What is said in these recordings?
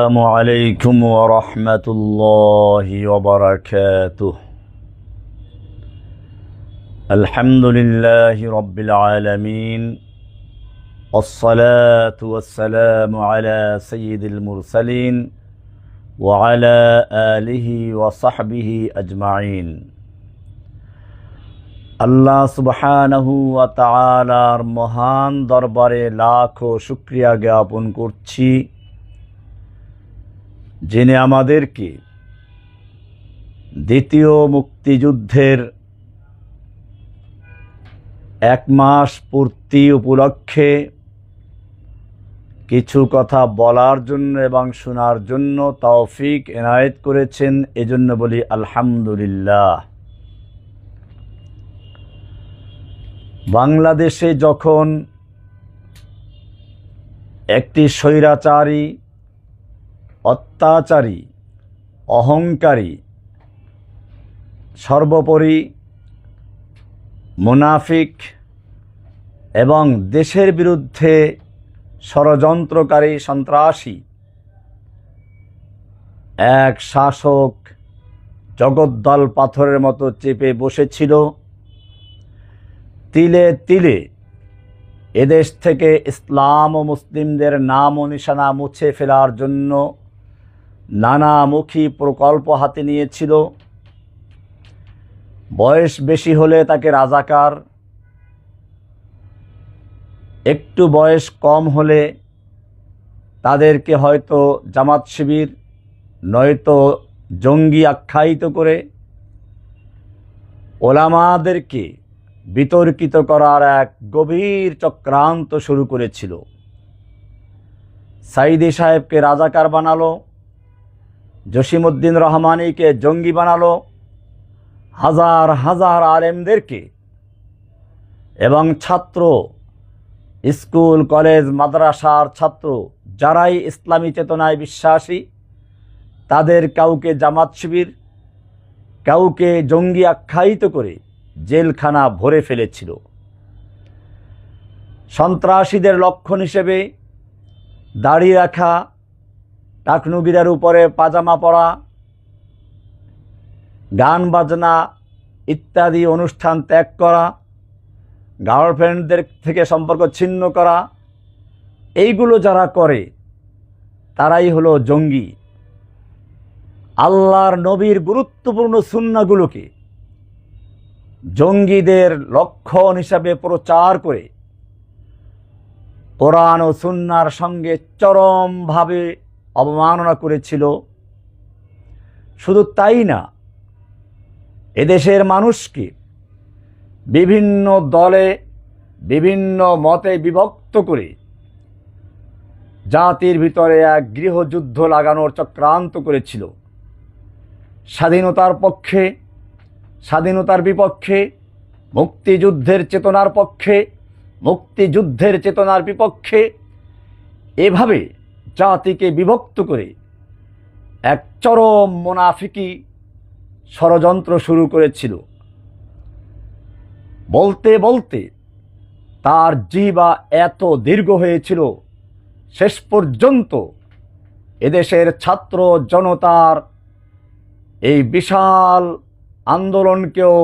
السلام عليكم ورحمة الله وبركاته الحمد لله رب العالمين والصلاة والسلام على سيد المرسلين وعلى آله وصحبه أجمعين আল্লাহ সুবহানাহু ওয়া তাআলার মহান দরবারে লাখো শুক্রিয়া জ্ঞাপন করছি যিনি আমাদেরকে দ্বিতীয় মুক্তিযুদ্ধের এক মাস পূর্তি উপলক্ষে কিছু কথা বলার জন্য এবং শোনার জন্য তৌফিক এনায়েত করেছেন, এজন্য বলি আলহামদুলিল্লাহ। বাংলাদেশে যখন একটি স্বৈরাচারী অত্যাচারী, অহংকারী, সর্বোপরি মুনাফিক এবং দেশের বিরুদ্ধে ষড়যন্ত্রকারী সন্ত্রাসী। এক শাসক জগদ্দল পাথরের মতো চেপে বসেছিল। তিলে তিলে এদেশ থেকে ইসলাম ও মুসলিমদের নাম ও নিশানা মুছে ফেলার জন্য নানামুখী প্রকল্প হাতে নিয়েছিল। বয়স বেশি হলে তাকে রাজাকার। একটু বয়স কম হলে তাদেরকে হয়তো জামাত শিবির, নয়তো জঙ্গি আখ্যায়িত করে ওলামাদেরকে বিতর্কিত করার এক গভীর চক্রান্ত শুরু করেছিল। সাইদি সাহেবকে রাজাকার বানালো। জসিমুদ্দিন রহমানিকে জঙ্গি বানালো হাজার হাজার আলেমদেরকে এবং ছাত্র, স্কুল, কলেজ, মাদ্রাসার ছাত্র যারাই ইসলামী চেতনায় বিশ্বাসী, তাদের কাউকে জামাত শিবির, কাউকে জঙ্গি আখ্যায়িত করে জেলখানা ভরে ফেলেছিল। সন্ত্রাসীদের লক্ষণ হিসেবে দাড়ি রাখা টাকনুগিরার উপরে পাজামা পরা, গান বাজনা ইত্যাদি অনুষ্ঠান ত্যাগ করা, গার্লফ্রেন্ডদের থেকে সম্পর্ক ছিন্ন করা, এইগুলো যারা করে, তারাই হলো জঙ্গি। আল্লাহর নবীর গুরুত্বপূর্ণ সুন্নাগুলোকে জঙ্গিদের লক্ষণ হিসাবে প্রচার করে, কোরআন ও সুন্নার সঙ্গে চরমভাবে অবমাননা করেছিল। শুধু তাই না, এদেশের মানুষকে বিভিন্ন দলে, বিভিন্ন মতে বিভক্ত করে জাতির ভিতরে এক গৃহযুদ্ধ লাগানোর চক্রান্ত করেছিল। স্বাধীনতার পক্ষে, স্বাধীনতার বিপক্ষে, মুক্তিযুদ্ধের চেতনার পক্ষে, মুক্তিযুদ্ধের চেতনার বিপক্ষে এভাবে জাতিকে বিভক্ত করে এক চরম মোনাফিকি ষড়যন্ত্র শুরু করেছিল। বলতে বলতে তার জিহ্বা এত দীর্ঘ হয়েছিল, শেষ পর্যন্ত এদেশের ছাত্র জনতার এই বিশাল আন্দোলনকেও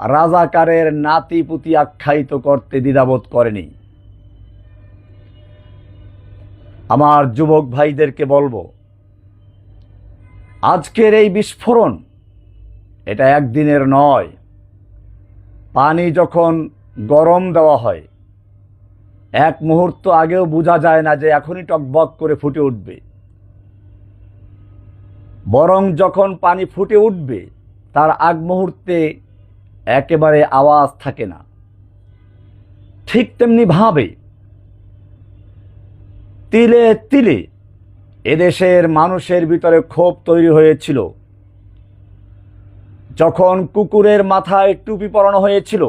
রাজাকারের নাতিপুতি আখ্যায়িত করতে দ্বিধাবোধ করেনি। আমার যুবক ভাইদেরকে বলব, আজকের এই বিস্ফোরণ, এটা একদিনের নয়। পানি যখন গরম দেওয়া হয়, এক মুহূর্ত আগেও বোঝা যায় না যে এখনই টকবক করে ফুটে উঠবে। বরং যখন পানি ফুটে উঠবে, তার আগ মুহূর্তে একেবারে আওয়াজ থাকে না। ঠিক তেমনি ভাবে তিলে তিলে এদেশের মানুষের ভিতরে ক্ষোভ তৈরি হয়েছিল। যখন কুকুরের মাথায় টুপি পরানো হয়েছিল,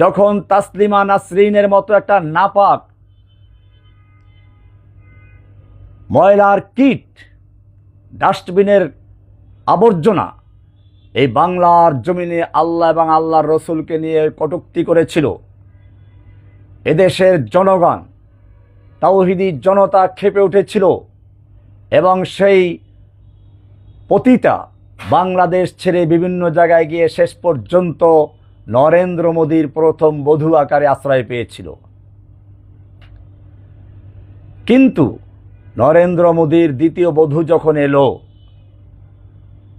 যখন তাসলিমা নাসরিনের মতো একটা নাপাক ময়লার কিট, ডাস্টবিনের আবর্জনা এই বাংলার জমিনে আল্লাহ এবং আল্লাহর রসুলকে নিয়ে কটুক্তি করেছিল, এদেশের জনগণ তাওহিদি জনতা খেপে উঠেছিল এবং সেই পতিতা বাংলাদেশ ছেড়ে বিভিন্ন জায়গায় গিয়ে শেষ পর্যন্ত নরেন্দ্র মোদীর প্রথম বধূ আকারে আশ্রয় পেয়েছিল। কিন্তু নরেন্দ্র মোদীর দ্বিতীয় বধূ যখন এলো,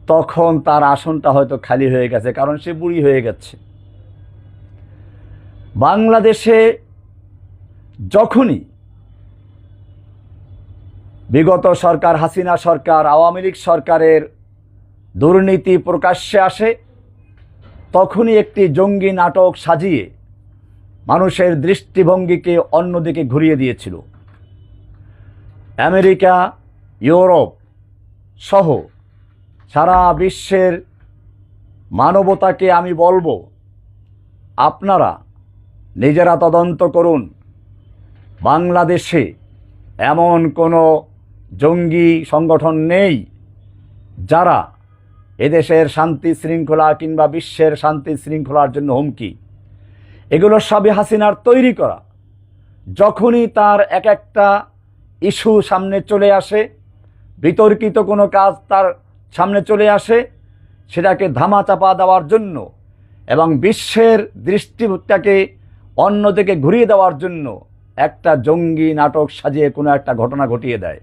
তখন তার আসনটা হয়তো খালি হয়ে গেছে, কারণ সে বুড়ি হয়ে গেছে। বাংলাদেশে যখনই বিগত সরকার, হাসিনা সরকার, আওয়ামী লীগ সরকারের দুর্নীতি প্রকাশ্যে আসে, তখনই একটি জঙ্গি নাটক সাজিয়ে মানুষের দৃষ্টিভঙ্গিকে অন্যদিকে ঘুরিয়ে দিয়েছিল। আমেরিকা, ইউরোপ সহ সারা বিশ্বের মানবতাকে আমি বলব, আপনারা নিজেরা তদন্ত করুন। বাংলাদেশে এমন কোনো জঙ্গি সংগঠন নেই। যারা এদেশের শান্তি শৃঙ্খলা কিংবা বিশ্বের শান্তি শৃঙ্খলার জন্য হুমকি, এগুলো সবই হাসিনার তৈরি করা। যখনই তার এক একটা ইস্যু সামনে চলে আসে, বিতর্কিত কোনো কাজ তার সামনে চলে আসে, সেটাকে ধামাচাপা দেওয়ার জন্য এবং বিশ্বের দৃষ্টিটাকে অন্যদিকে ঘুরিয়ে দেওয়ার জন্য একটা জঙ্গি নাটক সাজিয়ে কোনো একটা ঘটনা ঘটিয়ে দেয়।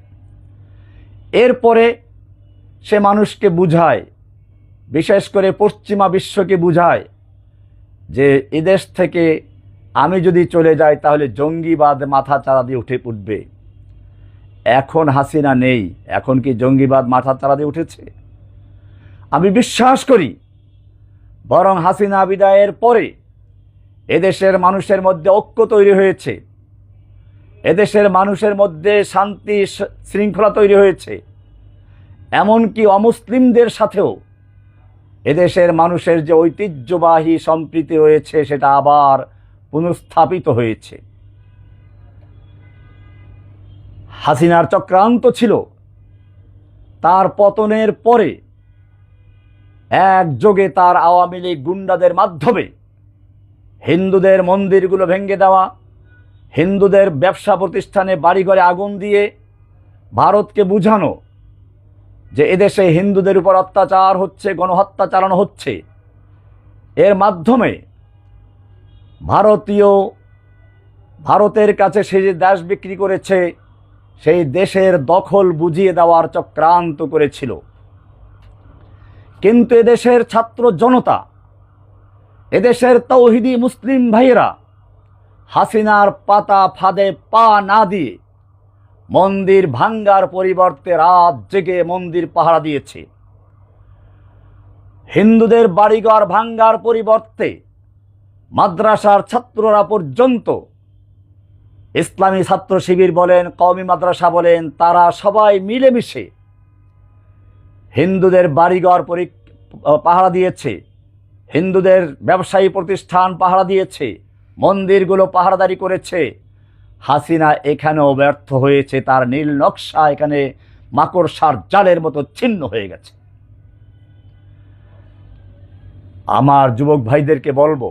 এরপরে সে মানুষকে বুঝায়, বিশেষ করে পশ্চিমা বিশ্বকে বুঝায় যে এদেশ থেকে আমি যদি চলে যাই তাহলে জঙ্গিবাদ মাথা চারা দিয়ে উঠে উঠবে। এখন হাসিনা নেই, এখন কি জঙ্গিবাদ মাথা চারা দিয়ে উঠেছে? আমি বিশ্বাস করি, বরং হাসিনা বিদায়ের পরে এদেশের মানুষের মধ্যে ঐক্য তৈরি হয়েছে। এদেশের মানুষের মধ্যে শান্তি শৃঙ্খলা তৈরি হয়েছে। এমনকি অমুসলিমদের সাথেও এদেশের মানুষের যে ঐতিহ্যবাহী সম্প্রীতি রয়েছে, সেটা আবার পুনঃস্থাপিত হয়েছে। হাসিনার চক্রান্ত ছিল। তার পতনের পরে একযোগে তার আওয়ামী লীগ গুন্ডাদের মাধ্যমে হিন্দুদের মন্দিরগুলো ভেঙে দেওয়া হিন্দুদের ব্যবসা প্রতিষ্ঠানে বাড়িঘরে আগুন দিয়ে ভারতকে বুঝানো যে এদেশে হিন্দুদের উপর অত্যাচার হচ্ছে, গণহত্যা চালানো হচ্ছে। এর মাধ্যমে ভারতীয়, ভারতের কাছে সে যে দেশ বিক্রি করেছে, সেই দেশের দখল বুঝিয়ে দেওয়ার চক্রান্ত করেছিল। কিন্তু এদেশের ছাত্র জনতা, এদেশের তৌহিদি মুসলিম ভাইয়েরা হাসিনার পাতা ফাঁদে পা না দিয়ে মন্দির ভাঙ্গার পরিবর্তে রাত জেগে মন্দির পাহারা দিয়েছে। হিন্দুদের বাড়িঘর ভাঙ্গার পরিবর্তে মাদ্রাসার ছাত্ররা পর্যন্ত ইসলামী ছাত্র শিবির বলেন, কওমি মাদ্রাসা বলেন, তারা সবাই মিলেমিশে হিন্দুদের বাড়িঘর পরি পাহারা দিয়েছে, হিন্দুদের ব্যবসায়ী প্রতিষ্ঠান পাহারা দিয়েছে মন্দিরগুলো পাহারাদারি করেছে। হাসিনা এখানেও ব্যর্থ হয়েছে, তার নীল নকশা এখানে মাকড়সার জালের মতো ছিন্ন হয়ে গেছে। আমার যুবক ভাইদেরকে বলব,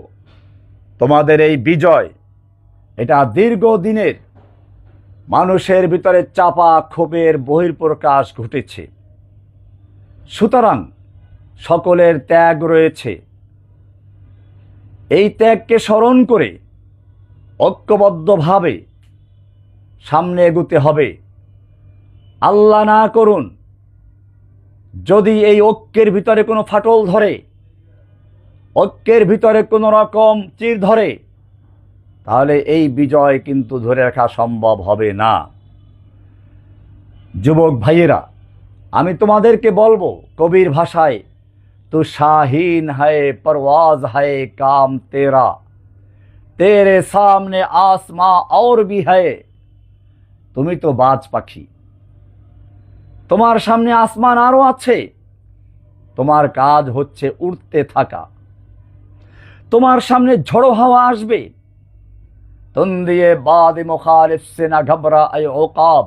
তোমাদের এই বিজয়, এটা দীর্ঘদিনের, মানুষের ভিতরে চাপা ক্ষোভের বহির্প্রকাশ ঘটেছে। সুতরাং সকলের ত্যাগ রয়েছে। এই ত্যাগকে স্মরণ করে ঐক্যবদ্ধভাবে সামনে এগুতে হবে। আল্লাহ না করুন, যদি এই ঐক্যের ভিতরে কোনো ফাটল ধরে, ঐক্যের ভিতরে কোনো রকম চির ধরে, তাহলে এই বিজয় কিন্তু ধরে রাখা সম্ভব হবে না। যুবক ভাইয়েরা, আমি তোমাদেরকে বলব, কবির ভাষায় তু শাহীন হায়, পরওয়াজ হায়, কাম তেরা। তেরে সামনে আসমা আর বি হে তুমি তো বাজ পাখি তোমার সামনে আসমান আরও আছে তোমার কাজ হচ্ছে উড়তে থাকা তোমার সামনে ঝড়ো হাওয়া আসবে তুম দিয়ে বাদ মুখালিফ সে ঘবরা আয় ওকাব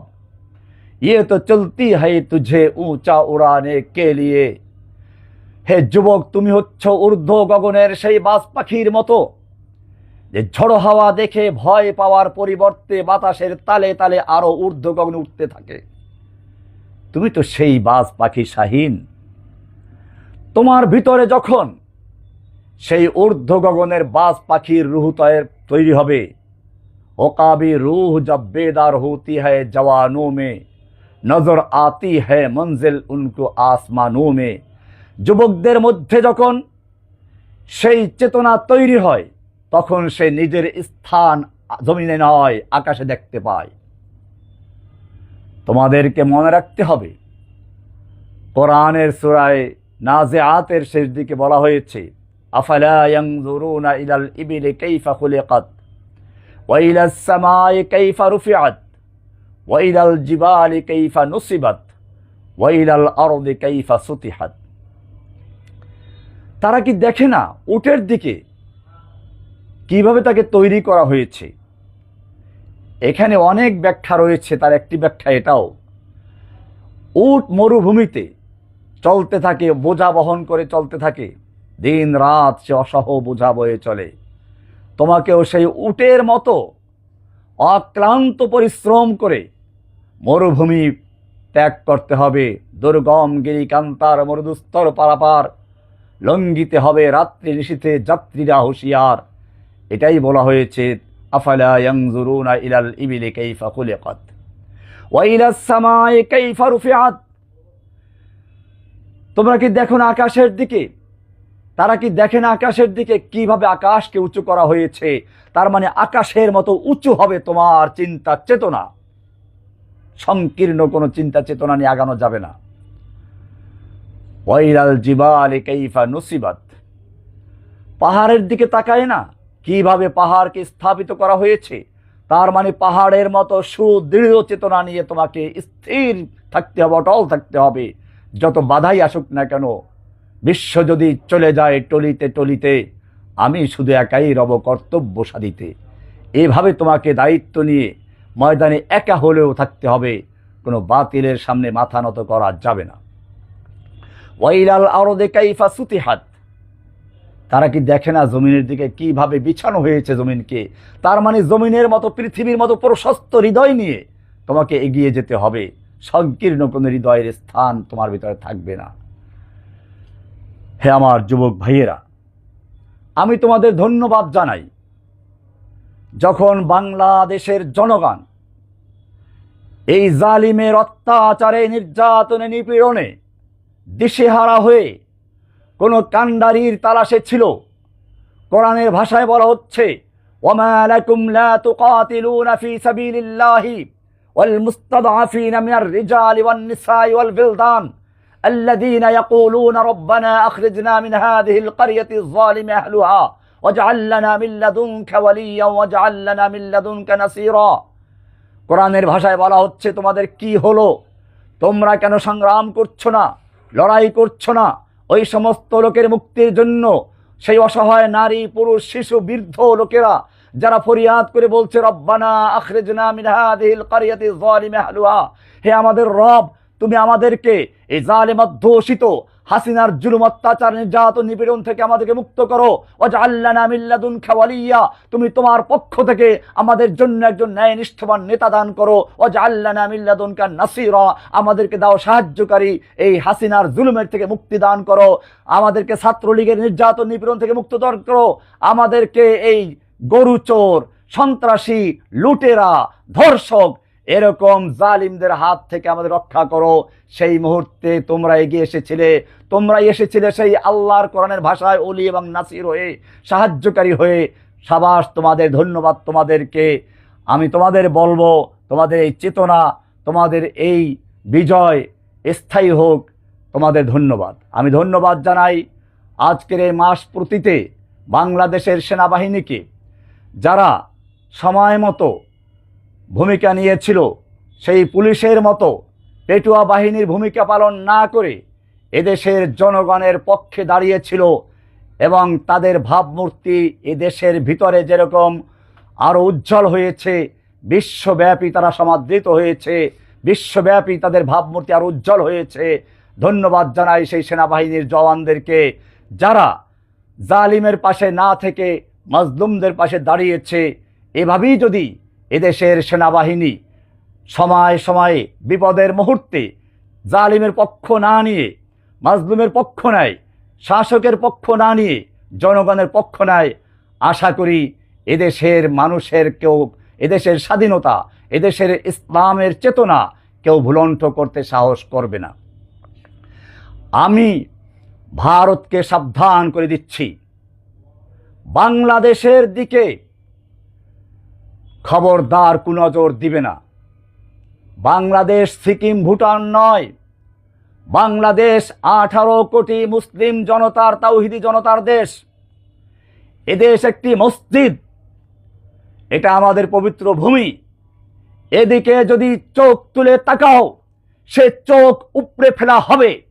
ইয়ে তো চলতি হয় তুঝে উঁচা উড়ানে কে লিয়ে হে যুবক তুমি হচ্ছ ঊর্ধ্ব গগনের সেই বাজ পাখির মতো যে ঝড়ো হাওয়া দেখে ভয় পাওয়ার পরিবর্তে বাতাসের তালে তালে আরও ঊর্ধ্বগগনে উঠতে থাকে। তুমি তো সেই বাজ পাখি শাহীন। তোমার ভিতরে যখন সেই ঊর্ধ্ব গগনের বাজ পাখির রুহ তয়ের তৈরি হবে, ওকাবি রুহ জব বেদার হতি হ্যায় জওয়ানোं মে, নজর আতি হ্যায় মঞ্জিল উনকো আসমানো মে। যুবকদের মধ্যে যখন সেই চেতনা তৈরি হয় তখন সে নিজের স্থান জমিনে নয়, আকাশে দেখতে পায়। তোমাদেরকে মনে রাখতে হবে, কোরআনের সুরায় নাজে আতের শেষ দিকে বলা হয়েছে তারা কি দেখে না উটের দিকে কীভাবে তাকে তৈরি করা হয়েছে? এখানে অনেক ব্যাখ্যা রয়েছে, তার একটি ব্যাখ্যা এটাও। উট মরুভূমিতে চলতে থাকে, বোঝা বহন করে চলতে থাকে। দিন রাত সে অসহ বোঝা বয়ে চলে। তোমাকেও সেই উটের মতো অক্লান্ত পরিশ্রম করে মরুভূমি ত্যাগ করতে হবে। দুর্গম গিরিকান্তার মরুদুস্তর পারাপার লঙ্গিতে হবে, রাত্রি নিশীথে যাত্রীরা হুঁশিয়ার। এটাই বলা হয়েছে, আফালা ইলাল ইবিলি কাইফা খুলিকাত, ওয়া ইলাস সামাই কাইফা তোমরা কি দেখো না আকাশের দিকে? তারা কি দেখে না আকাশের দিকে? কীভাবে আকাশকে উঁচু করা হয়েছে? তার মানে আকাশের মতো উঁচু হবে তোমার চিন্তা চেতনা। সংকীর্ণ কোনো চিন্তা চেতনা নিয়ে আগানো যাবে না। ওয়াইরাল জিবাল কাইফা নসিবাত। পাহাড়ের দিকে তাকায় না। কীভাবে পাহাড়কে স্থাপিত করা হয়েছে? তার মানে পাহাড়ের মতো সুদৃঢ় চেতনা নিয়ে তোমাকে স্থির থাকতে হবে, অটল থাকতে হবে। যত বাধাই আসুক না কেন, বিশ্ব যদি চলে যায় টলিতে টলিতে, আমি শুধু একাই রব কর্তব্য সাধিতে। এভাবে তোমাকে দায়িত্ব নিয়ে ময়দানে একা হলেও থাকতে হবে, কোনো বাতিলের সামনে মাথা নত করা যাবে না। ওয়াইলাল আরদে কাইফা সুতিহাত তারা কি দেখে না জমিনের দিকে কীভাবে বিছানো হয়েছে জমিনকে? তার মানে জমিনের মতো, পৃথিবীর মতো প্রশস্ত হৃদয় নিয়ে তোমাকে এগিয়ে যেতে হবে। সংকীর্ণ কোনো হৃদয়ের স্থান তোমার ভিতরে থাকবে না। হে আমার যুবক ভাইয়েরা, আমি তোমাদের ধন্যবাদ জানাই। যখন বাংলাদেশের জনগণ এই জালিমের অত্যাচারে, নির্যাতনে, নিপীড়নে দিশেহারা হয়ে কোনো কাণ্ডারির তালাশে ছিল কোরআনের ভাষায় বলা হচ্ছে وما لكم لا تقاتلون في سبيل الله والمستضعفين من الرجال والنساء والولدان الذين يقولون ربنا أخرجنا من هذه القرية الظالم أهلها واجعل لنا من لدنك وليا واجعل لنا من لدنك نصيرا কোরআনের ভাষায় বলা হচ্ছে তোমাদের কি হলো তোমরা কেন সংগ্রাম করছো না লড়াই করছো না ওই সমস্ত লোকের মুক্তির জন্য সেই অসহায় নারী, পুরুষ, শিশু, বৃদ্ধ লোকেরা যারা ফরিয়াদ করে বলছে, রব্বানা আখরেজনা মিনহাদিল কারিয়াতি জালিমে হালুয়া হে আমাদের রব, তুমি আমাদেরকে এই জালেম অধ্যুষিত হাসিনার জুলুম অত্যাচার, নির্যাতন, নিপীড়ন থেকে আমাদেরকে মুক্ত করো। লাদুনকা ওয়ালিয়া। তুমি তোমার পক্ষ থেকে আমাদের জন্য একজন ন্যায় নিষ্ঠবান নেতা দান করো। ওয়াজআল্লানা মিন লাদুনকা নাসীরা। আমাদেরকে দাও সাহায্যকারী। এই হাসিনার জুলুমের থেকে মুক্তি দান করো। আমাদেরকে ছাত্রলীগের নির্যাতন, নিপীড়ন থেকে মুক্ত দান করো। আমাদেরকে এই গরু চোর সন্ত্রাসী লুটেরা, ধর্ষক এরকম জালিমদের হাত থেকে আমাদের রক্ষা করো। সেই মুহূর্তে তোমরা এগিয়ে এসেছিলে। তোমরা এসেছিলে সেই আল্লাহর কোরআনের ভাষায় অলি এবং নাসির হয়ে, সাহায্যকারী হয়ে। সাবাস, তোমাদের ধন্যবাদ তোমাদেরকে। আমি তোমাদের বলব, তোমাদের এই চেতনা, তোমাদের এই বিজয়, স্থায়ী হোক, তোমাদের ধন্যবাদ। আমি ধন্যবাদ জানাই আজকের এই মাস প্রতিতে বাংলাদেশের সেনাবাহিনীকে, যারা সময় মতো ভূমিকা নিয়েছিল, সেই পুলিশের মতো পেটুয়া বাহিনীর ভূমিকা পালন না করে এদেশের জনগণের পক্ষে দাঁড়িয়েছিল এবং তাদের ভাবমূর্তি এদেশের ভিতরে যেরকম আরও উজ্জ্বল হয়েছে, বিশ্বব্যাপী তারা সমাদৃত হয়েছে, বিশ্বব্যাপী তাদের ভাবমূর্তি আরও উজ্জ্বল হয়েছে। ধন্যবাদ জানাই সেই সেনাবাহিনীর জওয়ানদেরকে যারা জালিমের পাশে না থেকে মাজলুমদের পাশে দাঁড়িয়েছে। এভাবেই যদি এদেশের সেনাবাহিনী সময় সময়ে বিপদের মুহূর্তে জালিমের পক্ষ না নিয়ে, মাজলুমের পক্ষ নেয় শাসকের পক্ষ না নিয়ে, জনগণের পক্ষ নেয় আশা করি এদেশের মানুষের কেউ, এদেশের স্বাধীনতা, এদেশের ইসলামের চেতনা কেউ ভুলণ্ঠ করতে সাহস করবে না। আমি ভারতকে সাবধান করে দিচ্ছি। বাংলাদেশের দিকে খবরদার কুনজর দিবে না। বাংলাদেশ, সিকিম, ভুটান নয়। বাংলাদেশ, আঠারো কোটি মুসলিম জনতার, তাওহিদি জনতার দেশ। এদেশ একটি মসজিদ। এটা আমাদের পবিত্র ভূমি। এদিকে যদি চোখ তুলে তাকাও, সে চোখ উপড়ে ফেলা হবে।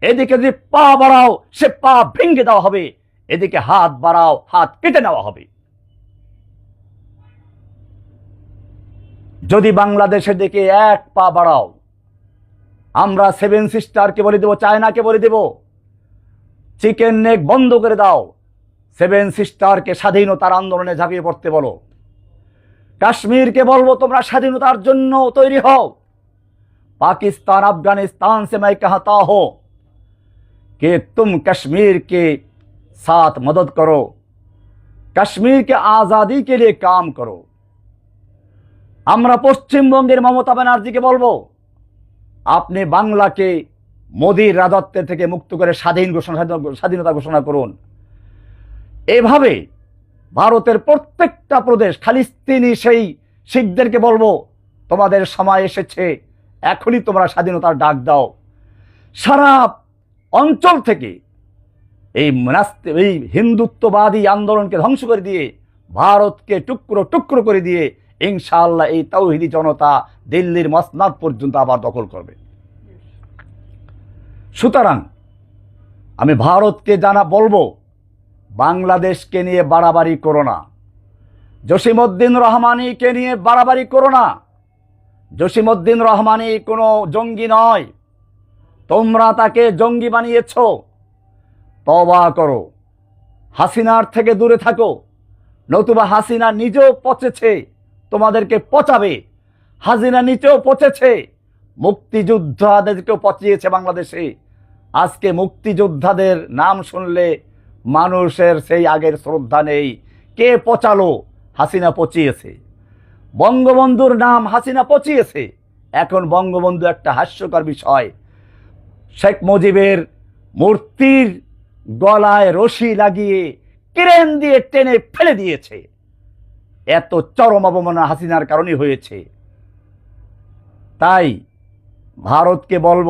এদিকে যদি পা বাড়াও, সে পা ভেঙে দেওয়া হবে। এদিকে হাত বাড়াও, হাত কেটে নেওয়া হবে। যদি বাংলাদেশের দিকে এক পা বাড়াও আমরা সেভেন সিস্টারকে বলে দেবো চায়নাকে বলে দেব চিকেন নেক বন্ধ করে দাও সেভেন সিস্টারকে স্বাধীনতার আন্দোলনে ঝাঁপিয়ে পড়তে বলো কাশ্মীরকে বলবো তোমরা স্বাধীনতার জন্য তৈরি হও पाकिस्तान अफगानिस्तान से मैं कहता हूं कि तुम कश्मीर के साथ मदद करो कश्मीर के आज़ादी के लिए काम करो আমরা পশ্চিমবঙ্গের মমতা ব্যানার্জিকে বলব, আপনি বাংলাকে মোদির রাজত্বের থেকে মুক্ত করে স্বাধীন ঘোষণা স্বাধীনতা ঘোষণা করুন। এভাবে ভারতের প্রত্যেকটা প্রদেশ খালিস্তিনি সেই শিখদেরকে বলব, তোমাদের সময় এসেছে, এখনই তোমরা স্বাধীনতার ডাক দাও। সারা অঞ্চল থেকে এই এই হিন্দুত্ববাদী আন্দোলনকে ধ্বংস করে দিয়ে, ভারতকে টুকরো টুকরো করে দিয়ে ইনশাআল্লাহ এই তাওহিদি জনতা দিল্লির মসনাদ পর্যন্ত আবার দখল করবে। সুতরাং আমি ভারতকে জানা বলব, বাংলাদেশকে নিয়ে বাড়াবাড়ি করো না। জসিমউদ্দিন রহমানিকে নিয়ে বাড়াবাড়ি করো না। জসিমউদ্দিন রহমানি কোনো জঙ্গি নয়। তোমরা তাকে জঙ্গি বানিয়েছ। তবা করো। হাসিনার থেকে দূরে থাকো। নতুবা হাসিনা নিজেও পচেছে। তোমাদেরকে পচাবে। হাসিনা নিচেও পচেছে। মুক্তিযোদ্ধাদেরকেও পচিয়েছে বাংলাদেশে। আজকে মুক্তিযোদ্ধাদের নাম শুনলে মানুষের সেই আগের শ্রদ্ধা নেই। কে পচালো? হাসিনা পচিয়েছে। বঙ্গবন্ধুর নাম হাসিনা পচিয়েছে। এখন বঙ্গবন্ধু একটা হাস্যকর বিষয়। শেখ মুজিবের মূর্তির গলায় রশি লাগিয়ে ক্রেন দিয়ে টেনে ফেলে দিয়েছে। এত চরম অবমাননা হাসিনার কারণে হয়েছে। তাই ভারতকে বলব,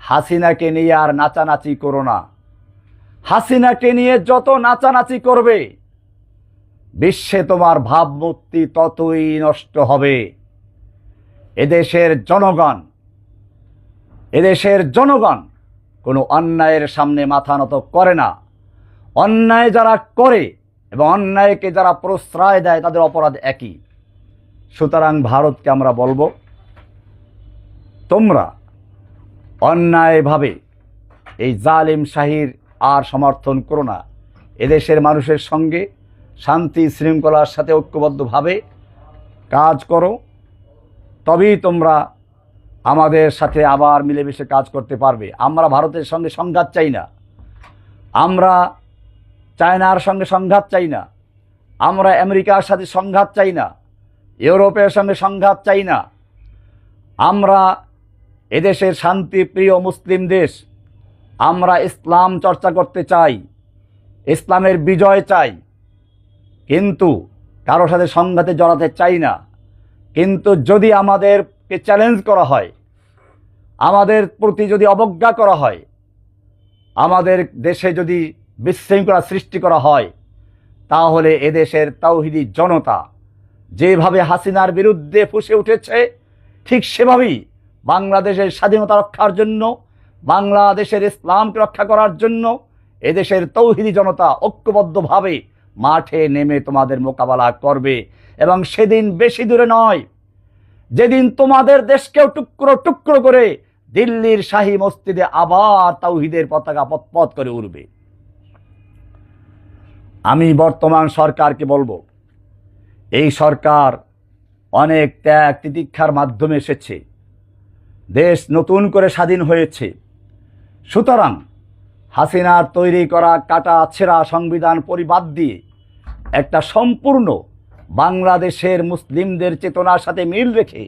হাসিনাকে নিয়ে আর নাচানাচি করো না। হাসিনাকে নিয়ে যত নাচানাচি করবে, বিশ্বে তোমার ভাবমূর্তি ততই নষ্ট হবে। এদেশের জনগণ এদেশের জনগণ কোনো অন্যায়ের সামনে মাথা নত করে না। অন্যায় যারা করে এবং অন্যায়কে যারা প্রশ্রয় দেয়, তাদের অপরাধ একই। সুতরাং ভারতকে আমরা বলব, তোমরা অন্যায়ভাবে এই জালিম শাহির আর সমর্থন করো না। এদেশের মানুষের সঙ্গে শান্তি শৃঙ্খলার সাথে ঐক্যবদ্ধভাবে কাজ করো। তবেই তোমরা আমাদের সাথে আবার মিলেমিশে কাজ করতে পারবে। আমরা ভারতের সঙ্গে সংঘাত চাই না। আমরা চায়নার সঙ্গে সংঘাত চাই না। আমরা আমেরিকার সাথে সংঘাত চাই না। ইউরোপের সঙ্গে সংঘাত চাই না। আমরা এদেশের শান্তিপ্রিয় মুসলিম দেশ। আমরা ইসলাম চর্চা করতে চাই। ইসলামের বিজয় চাই। কিন্তু কারও সাথে সংঘাতে জড়াতে চাই না। কিন্তু যদি আমাদেরকে চ্যালেঞ্জ করা হয়, আমাদের প্রতি যদি অবজ্ঞা করা হয়, আমাদের দেশে যদি বিশৃঙ্খলা সৃষ্টি করা হয়, তাহলে এদেশের তাওহিদি জনতা যেভাবে হাসিনার বিরুদ্ধে ফুসে উঠেছে, ঠিক সেভাবেই বাংলাদেশের স্বাধীনতা রক্ষার জন্য, বাংলাদেশের ইসলামকে রক্ষা করার জন্য এদেশের তৌহিদি জনতা ঐক্যবদ্ধভাবে মাঠে নেমে তোমাদের মোকাবেলা করবে। এবং সেদিন বেশি দূরে নয়, যেদিন তোমাদের দেশকেও টুকরো টুকরো করে দিল্লির শাহী মসজিদে আবার তাওহিদের পতাকা পথ করে উঠবে আমি বর্তমান সরকারকে বলব, এই সরকার অনেক ত্যাগ তিতিক্ষার মাধ্যমে এসেছে, দেশ নতুন করে স্বাধীন হয়েছে। সুতরাং হাসিনার তৈরি করা কাটা ছেঁড়া সংবিধান পরিবাদ দিয়ে একটা সম্পূর্ণ বাংলাদেশের মুসলিমদের চেতনার সাথে মিল রেখে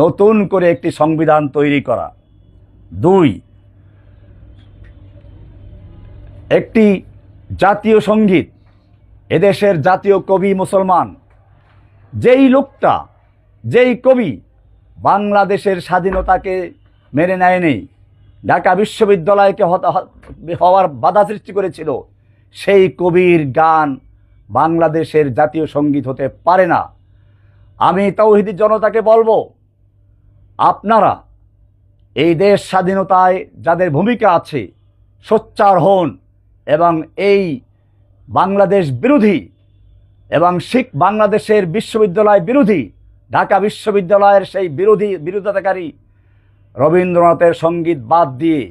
নতুন করে একটি সংবিধান তৈরি করা। দুই, একটি জাতীয় সংগীত, এদেশের জাতীয় কবি মুসলমান। যেই লোকটা, যেই কবি বাংলাদেশের স্বাধীনতাকে মেনে নেয়নি, ঢাকা বিশ্ববিদ্যালয়কে হওয়ার বাধা সৃষ্টি করেছিল, সেই কবির গান বাংলাদেশের জাতীয় সংগীত হতে পারে না। আমি তৌহিদি জনতাকে বলব, আপনারা এই দেশ স্বাধীনতায় যাদের ভূমিকা আছে, সোচ্চার হন। এবং এই বাংলাদেশ বিরোধী এবং শিখ বাংলাদেশের বিশ্ববিদ্যালয় বিরোধী, ঢাকা বিশ্ববিদ্যালয়ের সেই বিরোধী বিরোধিতাকারী রবীন্দ্রনাথের সংগীত বাদ দিয়ে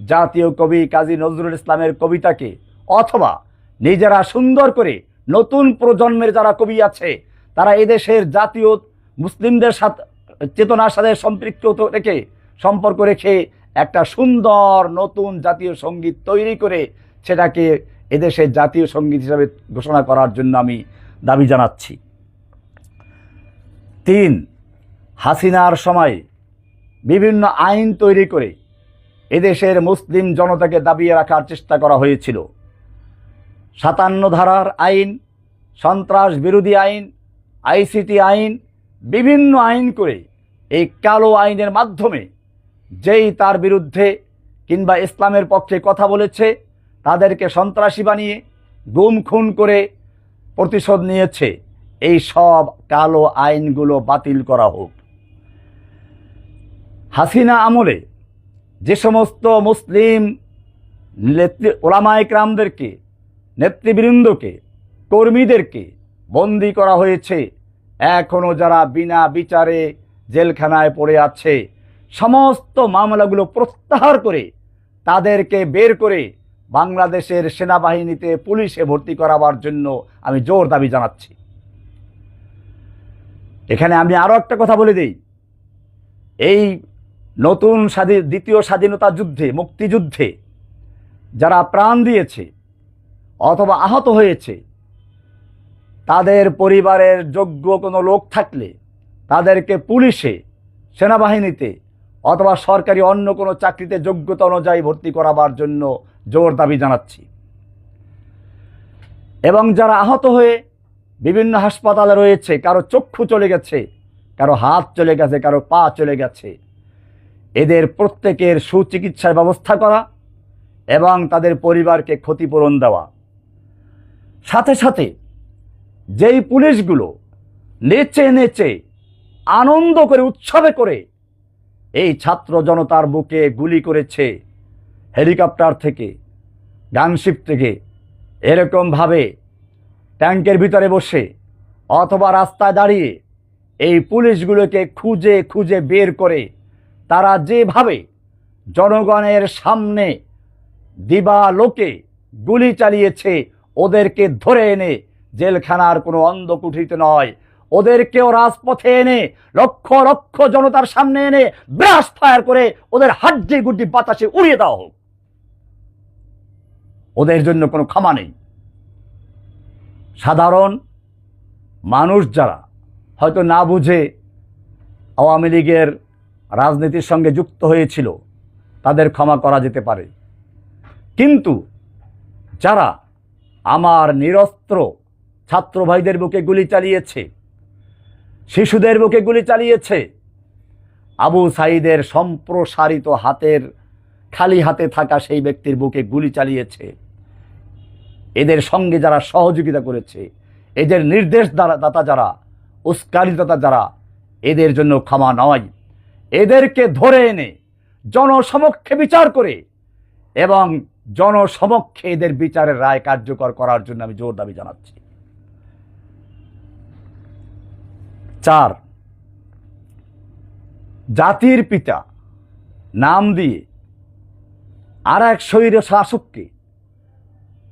জাতীয় কবি কাজী নজরুল ইসলামের কবিতাকে অথবা নিজেরা সুন্দর করে নতুন প্রজন্মের যারা কবি আছে, তারা এদেশের জাতীয় মুসলিমদের সাথে, চেতনার সাথে সম্পৃক্ত রেখে সম্পর্ক রেখে একটা সুন্দর নতুন জাতীয় সংগীত তৈরি করে সেটাকে এদেশের জাতীয় সংগীত হিসাবে ঘোষণা করার জন্য আমি দাবি জানাচ্ছি। তিন, হাসিনার সময় বিভিন্ন আইন তৈরি করে এদেশের মুসলিম জনতাকে দাবিয়ে রাখার চেষ্টা করা হয়েছিল। সাতান্ন ধারার আইন, সন্ত্রাস বিরোধী আইন, আইসিটি আইন, বিভিন্ন আইন করে এই কালো আইনের মাধ্যমে যেই তার বিরুদ্ধে কিংবা ইসলামের পক্ষে কথা বলেছে তাদেরকে সন্ত্রাসী বানিয়ে গুম খুন করে প্রতিশোধ নিয়েছে। এই সব কালো আইনগুলো বাতিল করা হোক। হাসিনা আমলে যে সমস্ত মুসলিম নেতৃ ওলামাইকরামদেরকে নেতৃবৃন্দকে, কর্মীদেরকে বন্দি করা হয়েছে এখনও যারা বিনা বিচারে জেলখানায় পড়ে আছে, সমস্ত মামলাগুলো প্রত্যাহার করে তাদেরকে বের করে বাংলাদেশের সেনাবাহিনীতে পুলিশে ভর্তি করাবার জন্য আমি জোর দাবি জানাচ্ছি। এখানে আমি আরও একটা কথা বলে দিই। এই নতুন স্বাধীন দ্বিতীয় স্বাধীনতা যুদ্ধে, মুক্তিযুদ্ধে যারা প্রাণ দিয়েছে অথবা আহত হয়েছে, তাদের পরিবারের যোগ্য কোনো লোক থাকলে তাদেরকে পুলিশে, সেনাবাহিনীতে অথবা সরকারি অন্য কোনো চাকরিতে যোগ্যতা অনুযায়ী ভর্তি করাবার জন্য জোর দাবি জানাচ্ছি। এবং যারা আহত হয়ে বিভিন্ন হাসপাতালে রয়েছে, কারও চক্ষু চলে গেছে, কারও হাত চলে গেছে, কারও পা চলে গেছে, এদের প্রত্যেকের সুচিকিৎসার ব্যবস্থা করা এবং তাদের পরিবারকে ক্ষতিপূরণ দেওয়া। সাথে সাথে যেই পুলিশগুলো নেচে নেচে আনন্দ করে, উৎসবে করে এই ছাত্র জনতার বুকে গুলি করেছে হেলিকপ্টার থেকে, গানশিপ থেকে, এরকমভাবে ট্যাঙ্কের ভিতরে বসে অথবা রাস্তায় দাঁড়িয়ে এই পুলিশগুলোকে খুঁজে খুঁজে বের করে তারা যেভাবে জনগণের সামনে দিবা লোকে গুলি চালিয়েছে, ওদেরকে ধরে এনে জেলখানার কোনো অন্ধকুঠিতে নয়। ওদেরকেও রাজপথে এনে, লক্ষ লক্ষ জনতার সামনে এনে, ব্রাশ ফায়ার করে ওদের হাড্ডি গুড্ডি বাতাসে উড়িয়ে দেওয়া হোক। ওদের জন্য কোনো ক্ষমা নেই। সাধারণ মানুষ যারা হয়তো না বুঝে আওয়ামী লীগের রাজনীতির সঙ্গে যুক্ত হয়েছিল, তাদের ক্ষমা করা যেতে পারে। কিন্তু যারা আমার নিরস্ত্র ছাত্র ভাইদের বুকে গুলি চালিয়েছে, শিশুদের বুকে গুলি চালিয়েছে, আবু সাইদের সম্প্রসারিত হাতের, খালি হাতে থাকা সেই ব্যক্তির বুকে গুলি চালিয়েছে এদের সঙ্গে যারা সহযোগিতা করেছে, এদের নির্দেশ দাতা যারা উস্কারিদাতা যারা, এদের জন্য ক্ষমা নয়। এদেরকে ধরে এনে জনসমক্ষে বিচার করে এবং জনসমক্ষে এদের বিচারের রায় কার্যকর করার জন্য আমি জোর দাবি জানাচ্ছি। চার, জাতির পিতা নাম দিয়ে আর এক শৈর শাসককে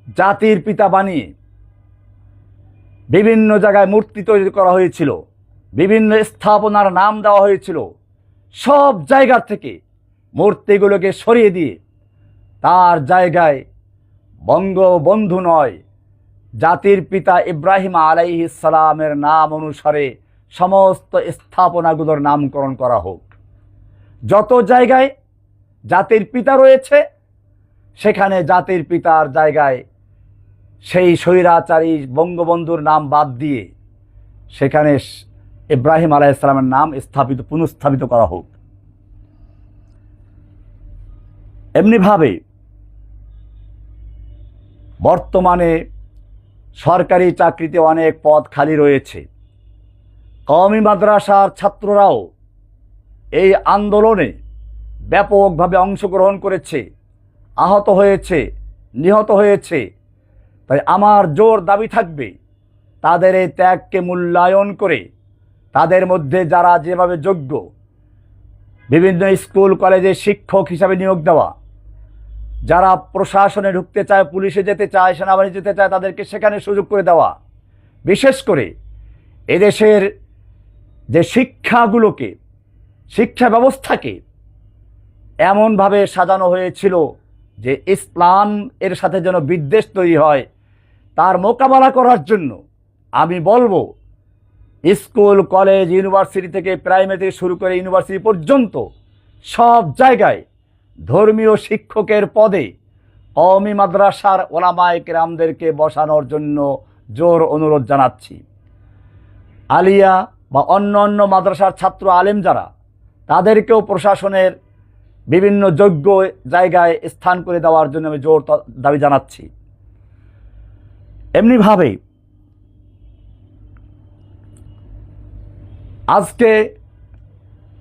জাতির পিতা বানিয়ে বিভিন্ন জায়গায় মূর্তি তৈরি করা হয়েছিল। বিভিন্ন স্থাপনার নাম দেওয়া হয়েছিল। সব জায়গার থেকে মূর্তিগুলোকে সরিয়ে দিয়ে তার জায়গায় বঙ্গবন্ধু নয়, জাতির পিতা ইব্রাহিম আলাইহিসালামের নাম অনুসারে সমস্ত স্থাপনাগুলোর নামকরণ করা হোক। যত জায়গায় জাতির পিতা রয়েছে, সেখানে জাতির পিতার জায়গায় সেই স্বৈরাচারী বঙ্গবন্ধুর নাম বাদ দিয়ে সেখানে ইব্রাহিম আলাইসালামের নাম স্থাপিত, পুনঃস্থাপিত করা হোক। এমনিভাবে বর্তমানে সরকারি চাকরিতে অনেক পদ খালি রয়েছে। কওমি মাদ্রাসার ছাত্ররাও এই আন্দোলনে ব্যাপকভাবে অংশগ্রহণ করেছে, আহত হয়েছে, নিহত হয়েছে। তাই আমার জোর দাবি থাকবে তাদের এই ত্যাগকে মূল্যায়ন করে তাদের মধ্যে যারা যেভাবে যোগ্য, বিভিন্ন স্কুল, কলেজে শিক্ষক হিসাবে নিয়োগ দেওয়া, যারা প্রশাসনে ঢুকতে চায়, পুলিশে যেতে চায়, সেনাবাহিনী যেতে চায়, তাদেরকে সেখানে সুযোগ করে দেওয়া। বিশেষ করে এদেশের যে শিক্ষাগুলোকে, শিক্ষা ব্যবস্থাকে এমনভাবে সাজানো হয়েছিল যে ইসলাম এর সাথে যেন বিদ্বেষ তৈরি হয় তার মোকাবেলা করার জন্য আমি বলব, স্কুল, কলেজ, ইউনিভার্সিটি থেকে প্রাইমারি থেকে শুরু করে ইউনিভার্সিটি পর্যন্ত সব জায়গায় ধর্মীয় শিক্ষকের পদে কওমি মাদ্রাসার ওলামায় কেরামদেরকে বসানোর জন্য জোর অনুরোধ জানাচ্ছি। আলিয়া বা অন্য অন্য মাদ্রাসার ছাত্র আলেম যারা, তাদেরকেও প্রশাসনের বিভিন্ন যোগ্য জায়গায় স্থান করে দেওয়ার জন্য আমি জোর দাবি জানাচ্ছি। এমনিভাবে আজকে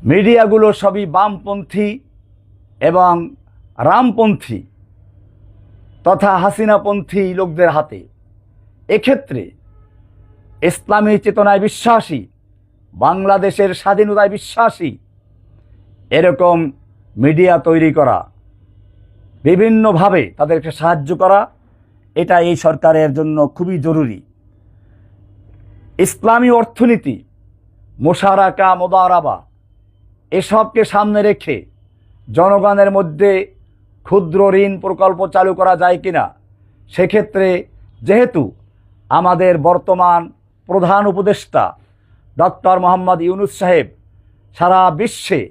মিডিয়াগুলো সবই বামপন্থী এবং রামপন্থী তথা হাসিনাপন্থী লোকদের হাতে। এক্ষেত্রে ইসলামী চেতনায় বিশ্বাসী, বাংলাদেশের স্বাধীনতায় বিশ্বাসী এরকম মিডিয়া তৈরি করা, বিভিন্নভাবে তাদেরকে সাহায্য করা এটা এই সরকারের জন্য খুবই জরুরি। ইসলামী অর্থনীতি, মোশারাকা, মোদারাবা, এসবকে সামনে রেখে জনগণের মধ্যে ক্ষুদ্র ঋণ প্রকল্প চালু করা যায় কিনা, সেক্ষেত্রে যেহেতু আমাদের বর্তমান প্রধান উপদেষ্টা ডক্টর মোহাম্মদ ইউনুস সাহেব সারা বিশ্বে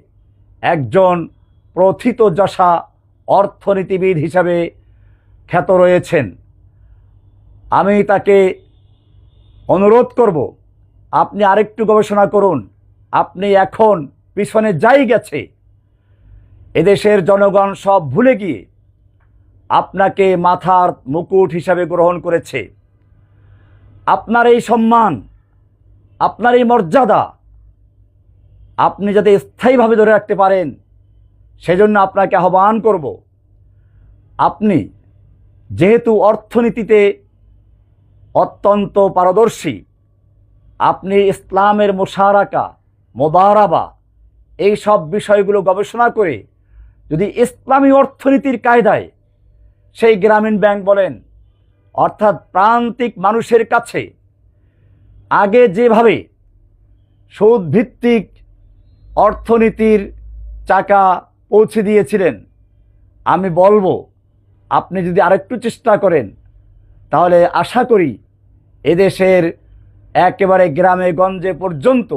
একজন প্রথিতযশা অর্থনীতিবিদ হিসাবে খ্যাত রয়েছেন। আমি তাকে অনুরোধ করব, আপনি আরেকটু গবেষণা করুন। আপনি এখন পিছনে যাই গেছে। এদেশের জনগণ সব ভুলে গিয়ে আপনাকে মাথার মুকুট হিসাবে গ্রহণ করেছে। আপনার এই সম্মান, আপনার এই মর্যাদা, আপনি যাতে স্থায়ীভাবে ধরে রাখতে পারেন, সেজন্য আপনাকে আহ্বান করব। আপনি যেহেতু অর্থনীতিতে অত্যন্ত পারদর্শী। আপনি ইসলামের মোশারাকা মোদারাবা এই সব বিষয়গুলো গবেষণা করে যদি ইসলামী অর্থনীতির কায়দায় সেই গ্রামীণ ব্যাংক বলেন, অর্থাৎ প্রান্তিক মানুষের কাছে আগে যেভাবে সুদভিত্তিক অর্থনীতির চাকা পৌঁছে দিয়েছিলেন, আমি বলব আপনি যদি আরেকটু চেষ্টা করেন, তাহলে আশা করি এদেশের একেবারে গ্রামে গঞ্জে পর্যন্ত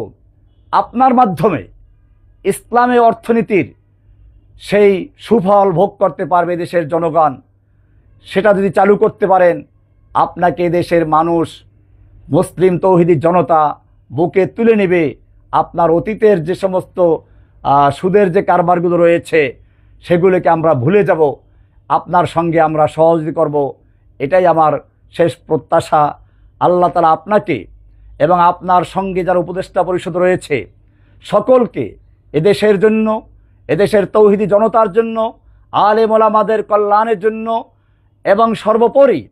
আপনার মাধ্যমে ইসলামী অর্থনীতির সেই সুফল ভোগ করতে পারবে দেশের জনগণ, সেটা যদি চালু করতে পারেন, আপনাকে দেশের মানুষ, মুসলিম তৌহিদি জনতা বুকে তুলে নেবে। আপনার অতীতের যে সমস্ত সুদের যে কারবারগুলো রয়েছে, সেগুলোকে আমরা ভুলে যাব। আপনার সঙ্গে আমরা সহযোগী করব। এটাই আমার শেষ প্রত্যাশা। আল্লাহ তালা আপনাকে এবং আপনার সঙ্গে যারা উপদেষ্টা পরিষদ রয়েছে, সকলকে এদেশের জন্য, এদেশের তৌহিদি জনতার জন্য, আলেম ওলামাদের কল্যাণের জন্য এবং সর্বোপরি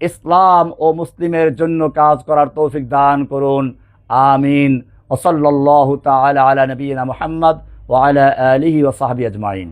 ইসলাম ও মুসলিমের জন্য কাজ করার তৌফিক দান করুন। আমিন। ওসল্লাহ তালা আলা নবীনা মোহাম্মদ ও আলা আলিহি ওসাহাবি আজমাইন।